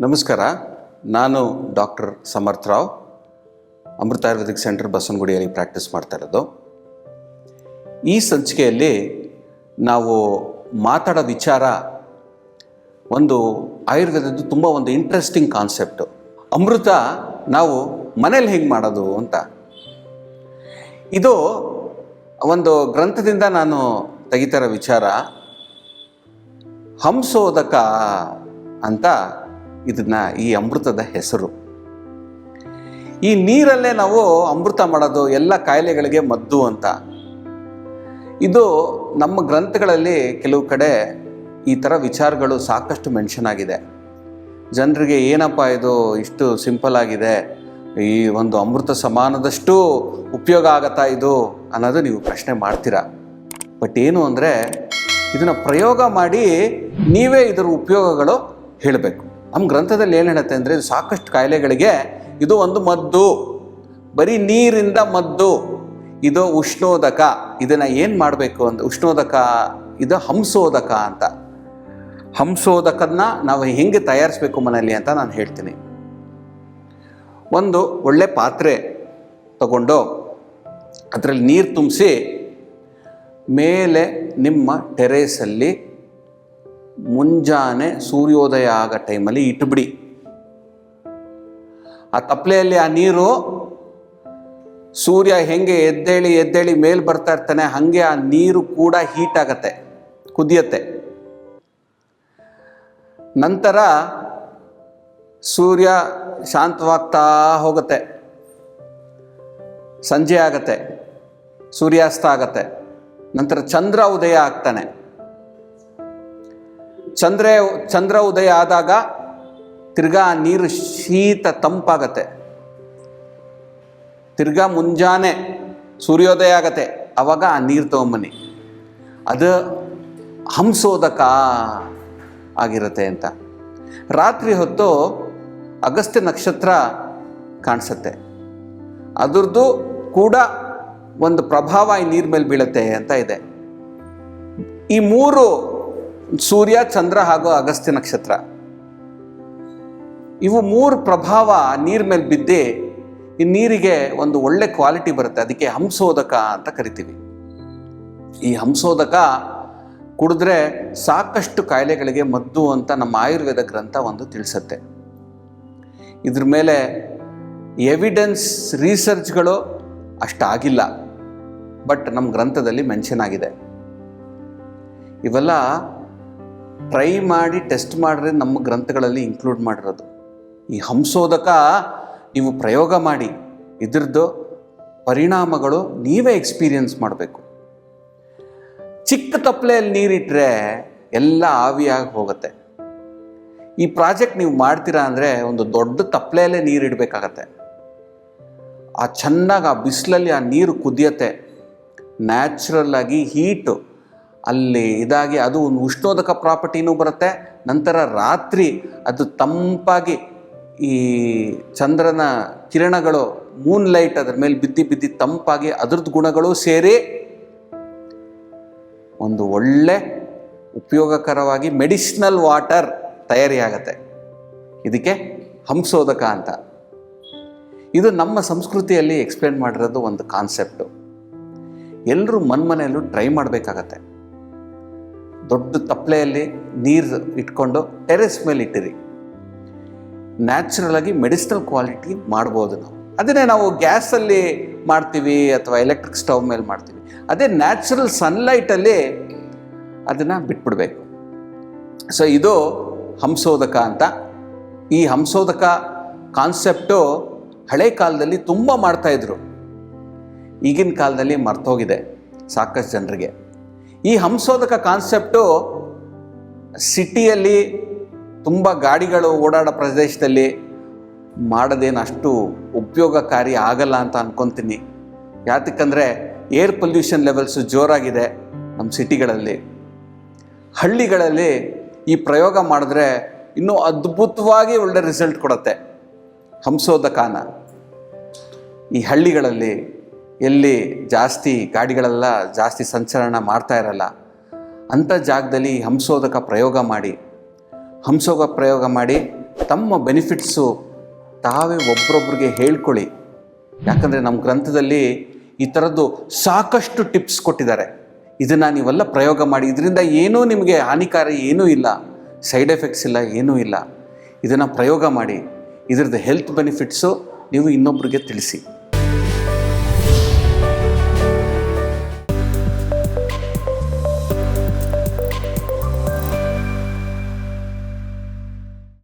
ನಮಸ್ಕಾರ. ನಾನು doctor Samarth Rao, Amrita Ayurvedic centre ಬಸವನಗುಡಿಯಲ್ಲಿ ಪ್ರಾಕ್ಟೀಸ್ ಮಾಡ್ತಾ ಇರೋದು. ಈ ಸಂಚಿಕೆಯಲ್ಲಿ ನಾವು ಮಾತಾಡೋ ವಿಚಾರ ಒಂದು ಆಯುರ್ವೇದದ್ದು ತುಂಬ ಒಂದು ಇಂಟ್ರೆಸ್ಟಿಂಗ್ ಕಾನ್ಸೆಪ್ಟು ಅಮೃತ ನಾವು ಮನೇಲಿ ಹೆಂಗೆ ಮಾಡೋದು ಅಂತ. ಇದು ಒಂದು ಗ್ರಂಥದಿಂದ ನಾನು ತೆಗಿತಾರ ವಿಚಾರ, ಹಂಸೋದಕ ಅಂತ ಇದನ್ನ ಈ ಅಮೃತದ ಹೆಸರು. ಈ ನೀರಲ್ಲೇ ನಾವು ಅಮೃತ ಮಾಡೋದು, ಎಲ್ಲ ಕಾಯಿಲೆಗಳಿಗೆ ಮದ್ದು ಅಂತ. ಇದು ನಮ್ಮ ಗ್ರಂಥಗಳಲ್ಲಿ ಕೆಲವು ಕಡೆ ಈ ಥರ ವಿಚಾರಗಳು ಸಾಕಷ್ಟು ಮೆನ್ಷನ್ ಆಗಿದೆ. ಜನರಿಗೆ ಏನಪ್ಪ ಇದು ಇಷ್ಟು ಸಿಂಪಲ್ ಆಗಿದೆ, ಈ ಒಂದು ಅಮೃತ ಸಮಾನದಷ್ಟು ಉಪಯೋಗ ಆಗತ್ತಾ ಇದು ಅನ್ನೋದು ನೀವು ಪ್ರಶ್ನೆ ಮಾಡ್ತೀರಾ. ಬಟ್ ಏನು ಅಂದರೆ, ಇದನ್ನು ಪ್ರಯೋಗ ಮಾಡಿ ನೀವೇ ಇದರ ಉಪಯೋಗಗಳು ಹೇಳಬೇಕು. ನಮ್ಮ ಗ್ರಂಥದಲ್ಲಿ ಏನು ಹೇಳುತ್ತೆ ಅಂದರೆ ಸಾಕಷ್ಟು ಕಾಯಿಲೆಗಳಿಗೆ ಇದು ಒಂದು ಮದ್ದು. ಬರೀ ನೀರಿಂದ ಮದ್ದು. ಇದು ಉಷ್ಣೋದಕ. ಇದನ್ನು ಏನು ಮಾಡಬೇಕು ಅಂತ ಉಷ್ಣೋದಕ, ಇದು ಹಂಸೋದಕ ಅಂತ. ಹಂಸೋದಕನ್ನ ನಾವು ಹೆಂಗೆ ತಯಾರಿಸ್ಬೇಕು ಮನೆಯಲ್ಲಿ ಅಂತ ನಾನು ಹೇಳ್ತೀನಿ. ಒಂದು ಒಳ್ಳೆ ಪಾತ್ರೆ ತಗೊಂಡು ಅದರಲ್ಲಿ ನೀರು ತುಂಬಿಸಿ ಮೇಲೆ ನಿಮ್ಮ ಟೆರೇಸಲ್ಲಿ ಮುಂಜಾನೆ ಸೂರ್ಯೋದಯ ಆಗೋ ಟೈಮಲ್ಲಿ ಇಟ್ಬಿಡಿ ಆ ತಪ್ಪಲೆಯಲ್ಲಿ ಆ ನೀರು ಸೂರ್ಯ ಹೆಂಗೆ ಎದ್ದೇಳಿ ಎದ್ದೇಳಿ ಮೇಲ್ ಬರ್ತಾ ಇರ್ತಾನೆ, ಹಾಗೆ ಆ ನೀರು ಕೂಡ ಹೀಟ್ ಆಗತ್ತೆ, ಕುದಿಯತ್ತೆ. ನಂತರ ಸೂರ್ಯ ಶಾಂತವಾಗ್ತಾ ಹೋಗುತ್ತೆ. ಸಂಜೆ ಆಗತ್ತೆ, ಸೂರ್ಯಾಸ್ತ ಆಗತ್ತೆ. ನಂತರ ಚಂದ್ರ ಉದಯ ಆಗ್ತಾನೆ. ಚಂದ್ರ ಚಂದ್ರ ಉದಯ ಆದಾಗ ತಿರ್ಗಾ ನೀರು ಶೀತ ತಂಪಾಗತ್ತೆ. ತಿರ್ಗಾ ಮುಂಜಾನೆ ಸೂರ್ಯೋದಯ ಆಗತ್ತೆ. ಅವಾಗ ಆ ನೀರು ತೊಗೊಂಬನ್ನಿ. ಅದು ಹಂಸೋದಕ ಆಗಿರುತ್ತೆ ಅಂತ. ರಾತ್ರಿ ಹೊತ್ತು ಅಗಸ್ತ್ಯ ನಕ್ಷತ್ರ ಕಾಣಿಸುತ್ತೆ. ಅದರದ್ದು ಕೂಡ ಒಂದು ಪ್ರಭಾವ ಈ ನೀರ್ ಮೇಲೆ ಬೀಳುತ್ತೆ ಅಂತ ಇದೆ. ಈ ಮೂರು ಸೂರ್ಯ, ಚಂದ್ರ ಹಾಗೂ ಅಗಸ್ತ್ಯ ನಕ್ಷತ್ರ. ಇವು ಮೂರು ಪ್ರಭಾವ ನೀರ್ ಮೇಲೆ ಬಿದ್ದಿ ಈ ನೀರಿಗೆ ಒಂದು ಒಳ್ಳೆ ಕ್ವಾಲಿಟಿ ಬರುತ್ತೆ. ಅದಕ್ಕೆ ಹಂಸೋದಕ ಅಂತ ಕರಿತೀವಿ. ಈ ಹಂಸೋದಕ ಕುಡಿದ್ರೆ ಸಾಕಷ್ಟು ಕಾಯಿಲೆಗಳಿಗೆ ಮದ್ದು ಅಂತ ನಮ್ಮ ಆಯುರ್ವೇದ ಗ್ರಂಥ ಒಂದು ತಿಳಿಸುತ್ತೆ. ಇದ್ರ ಮೇಲೆ ಎವಿಡೆನ್ಸ್ ರಿಸರ್ಚ್ಗಳು ಅಷ್ಟಾಗಿಲ್ಲ. ಬಟ್ ನಮ್ಮ ಗ್ರಂಥದಲ್ಲಿ ಮೆನ್ಷನ್ ಆಗಿದೆ. ಇವೆಲ್ಲ ಟ್ರೈ ಮಾಡಿ ಟೆಸ್ಟ್ ಮಾಡಿದ್ರೆ ನಮ್ಮ ಗ್ರಂಥಗಳಲ್ಲಿ ಇನ್ಕ್ಲೂಡ್ ಮಾಡಿರೋದು. ಈ ಹಂಸೋದಕ ನೀವು ಪ್ರಯೋಗ ಮಾಡಿ, ಇದ್ರದ್ದು ಪರಿಣಾಮಗಳು ನೀವೇ ಎಕ್ಸ್ಪೀರಿಯನ್ಸ್ ಮಾಡಬೇಕು. ಚಿಕ್ಕ ತಪ್ಪಲೆಯಲ್ಲಿ ನೀರಿಟ್ಟರೆ ಎಲ್ಲ ಆವಿಯಾಗಿ ಹೋಗುತ್ತೆ. ಈ ಪ್ರಾಜೆಕ್ಟ್ ನೀವು ಮಾಡ್ತೀರಾ ಅಂದರೆ ಒಂದು ದೊಡ್ಡ ತಪ್ಪಲೆಯಲ್ಲೇ ನೀರಿಡಬೇಕಾಗತ್ತೆ. ಆ ಚೆನ್ನಾಗಿ ಆ ಬಿಸಿಲಲ್ಲಿ ಆ ನೀರು ಕುದಿಯತ್ತೆ. ನ್ಯಾಚುರಲ್ ಆಗಿ ಹೀಟು ಅಲ್ಲಿ ಇದಾಗಿ ಅದು ಒಂದು ಉಷ್ಣೋದಕ ಪ್ರಾಪರ್ಟಿನೂ ಬರುತ್ತೆ. ನಂತರ ರಾತ್ರಿ ಅದು ತಂಪಾಗಿ ಈ ಚಂದ್ರನ ಕಿರಣಗಳು ಮೂನ್ ಲೈಟ್ ಅದ್ರ ಮೇಲೆ ಬಿದ್ದಿ ಬಿದ್ದಿ ತಂಪಾಗಿ ಅದ್ರದ್ದು ಗುಣಗಳು ಸೇರಿ ಒಂದು ಒಳ್ಳೆ ಉಪಯೋಗಕರವಾಗಿ ಮೆಡಿಸಿನಲ್ ವಾಟರ್ ತಯಾರಿಯಾಗತ್ತೆ. ಇದಕ್ಕೆ ಹಂಸೋದಕ ಅಂತ. ಇದು ನಮ್ಮ ಸಂಸ್ಕೃತಿಯಲ್ಲಿ ಎಕ್ಸ್ಪ್ಲೇನ್ ಮಾಡಿರೋದು ಒಂದು ಕಾನ್ಸೆಪ್ಟು ಎಲ್ಲರೂ ಮನ್ಮನೆಯಲ್ಲೂ ಟ್ರೈ ಮಾಡಬೇಕಾಗತ್ತೆ. ದೊಡ್ಡ ತಪ್ಪಲೆಯಲ್ಲಿ ನೀರು ಇಟ್ಕೊಂಡು ಟೆರೆಸ್ ಮೇಲೆ ಇಟ್ಟಿರಿ. ನ್ಯಾಚುರಲ್ ಆಗಿ ಮೆಡಿಸಿನಲ್ ಕ್ವಾಲಿಟಿ ಮಾಡ್ಬೋದು ನಾವು. ಅದನ್ನೇ ನಾವು ಗ್ಯಾಸಲ್ಲಿ ಮಾಡ್ತೀವಿ ಅಥವಾ ಎಲೆಕ್ಟ್ರಿಕ್ ಸ್ಟವ್ ಮೇಲೆ ಮಾಡ್ತೀವಿ. ಅದೇ ನ್ಯಾಚುರಲ್ ಸನ್ಲೈಟಲ್ಲಿ ಅದನ್ನು ಬಿಟ್ಬಿಡ್ಬೇಕು. ಸೊ ಇದು ಹಂಸೋದಕ ಅಂತ. ಈ ಹಂಸೋದಕ ಕಾನ್ಸೆಪ್ಟು ಹಳೆ ಕಾಲದಲ್ಲಿ ತುಂಬ ಮಾಡ್ತಾಯಿದ್ರು ಈಗಿನ ಕಾಲದಲ್ಲಿ ಮರ್ತೋಗಿದೆ ಸಾಕಷ್ಟು ಜನರಿಗೆ. ಈ ಹಂಸೋದಕ ಕಾನ್ಸೆಪ್ಟು ಸಿಟಿಯಲ್ಲಿ ತುಂಬ ಗಾಡಿಗಳು ಓಡಾಡೋ ಪ್ರದೇಶದಲ್ಲಿ ಮಾಡೋದೇನು ಅಷ್ಟು ಉಪಯೋಗಕಾರಿ ಆಗಲ್ಲ ಅಂತ ಅನ್ಕೊತೀನಿ. ಯಾತಕ್ಕಂದರೆ ಏರ್ ಪೊಲ್ಯೂಷನ್ ಲೆವೆಲ್ಸು ಜೋರಾಗಿದೆ ನಮ್ಮ ಸಿಟಿಗಳಲ್ಲಿ ಹಳ್ಳಿಗಳಲ್ಲಿ ಈ ಪ್ರಯೋಗ ಮಾಡಿದ್ರೆ ಇನ್ನೂ ಅದ್ಭುತವಾಗಿ ಒಳ್ಳೆ ರಿಸಲ್ಟ್ ಕೊಡುತ್ತೆ ಹಂಸೋದಕಾನ. ಈ ಹಳ್ಳಿಗಳಲ್ಲಿ ಎಲ್ಲಿ ಜಾಸ್ತಿ ಗಾಡಿಗಳೆಲ್ಲ ಜಾಸ್ತಿ ಸಂಚಲನ ಮಾಡ್ತಾ ಇರಲ್ಲ, ಅಂಥ ಜಾಗದಲ್ಲಿ ಹಂಸೋದಕ ಪ್ರಯೋಗ ಮಾಡಿ. ಹಂಸೋಗ ಪ್ರಯೋಗ ಮಾಡಿ ತಮ್ಮ ಬೆನಿಫಿಟ್ಸು ತಾವೇ ಒಬ್ರೊಬ್ರಿಗೆ ಹೇಳ್ಕೊಳ್ಳಿ. ಯಾಕಂದರೆ ನಮ್ಮ ಗ್ರಂಥದಲ್ಲಿ ಈ ಥರದ್ದು ಸಾಕಷ್ಟು ಟಿಪ್ಸ್ ಕೊಟ್ಟಿದ್ದಾರೆ. ಇದನ್ನು ನೀವೆಲ್ಲ ಪ್ರಯೋಗ ಮಾಡಿ. ಇದರಿಂದ ಏನೂ ನಿಮಗೆ ಹಾನಿಕಾರಿ ಏನೂ ಇಲ್ಲ, ಸೈಡ್ ಎಫೆಕ್ಟ್ಸ್ ಇಲ್ಲ, ಏನೂ ಇಲ್ಲ. ಇದನ್ನು ಪ್ರಯೋಗ ಮಾಡಿ. ಇದರದ್ದು ಹೆಲ್ತ್ ಬೆನಿಫಿಟ್ಸು ನೀವು ಇನ್ನೊಬ್ಬರಿಗೆ ತಿಳಿಸಿ.